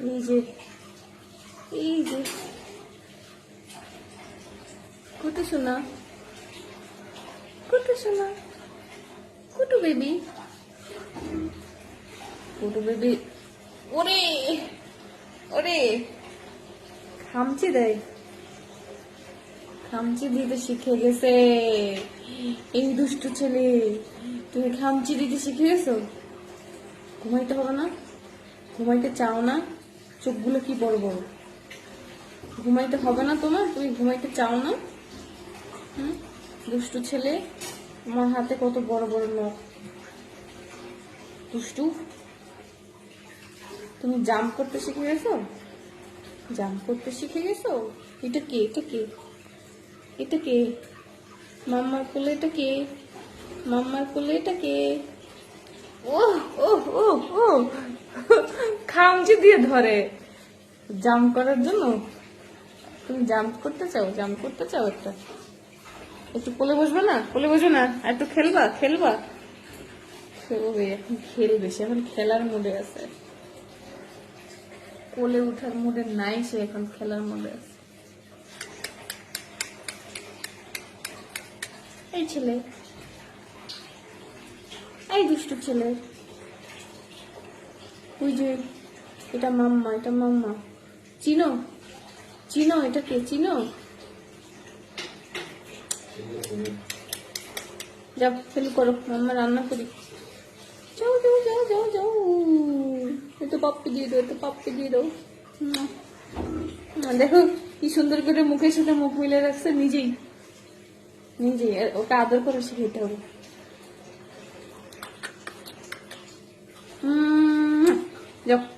যে, এই যে। কুটু শোনা কুটু শোনা কুটু বেবি। কুটু বেবি, ওরে ওরে, খামচি দেয়। খামচি দিতে শিখে গেছে। এই দুষ্টু ছেলে, তুমি খামচি দিতে শিখে গেছো? ঘুমাইতে হবে না? ঘুমাইতে চাও না? চোখগুলো কি বড় বড়? ঘুমাইতে হবে না তোমার? তুমি ঘুমাইতে চাও না? হুম? দুষ্টু ছেলে, আমার হাতে কত বড় বড় নখ। দুষ্টু, তুমি জাম্প করতে শিখে গেছো? জাম্প করতে শিখে গেছো? এটা কে? এটা কে? এটা কে? মাম্মার কোলে এটা কে? মাম্মার কোলে এটা কে? ও ও ও ও খামচি দিয়ে ধরে। জাম্প করার জন্য? তুমি জাম্প করতে চাও? জাম্প করতে চাও একটা? একটু কোলে বসবে না? কোলে বসবে না? একটু খেলবা? খেলবা? খেলবে এখন খেলবে সে, এখন খেলার মুডে আছে। কোলে উঠার মুডে নাই সে, এখন খেলার মুডে আছে। এই ছেলে। এই দুষ্টু ছেলে। যে, এটা মাম্মা এটা মাম্মা। চিনো? চিনো, এটা কে? চিনো? যাও, ফেলু করো, মাম্মা রান্না করি। যাও যাও যাও যাও যাও। একটু পাপ্পি দিয়ে দাও একটু পাপ্পি দিয়ে দাও। দেখো, কি সুন্দর করে মুখের সাথে মুখ মিলে রাখছে নিজেই। নিজেই ওকে আদর করে শিখাইতে হবে। যাও।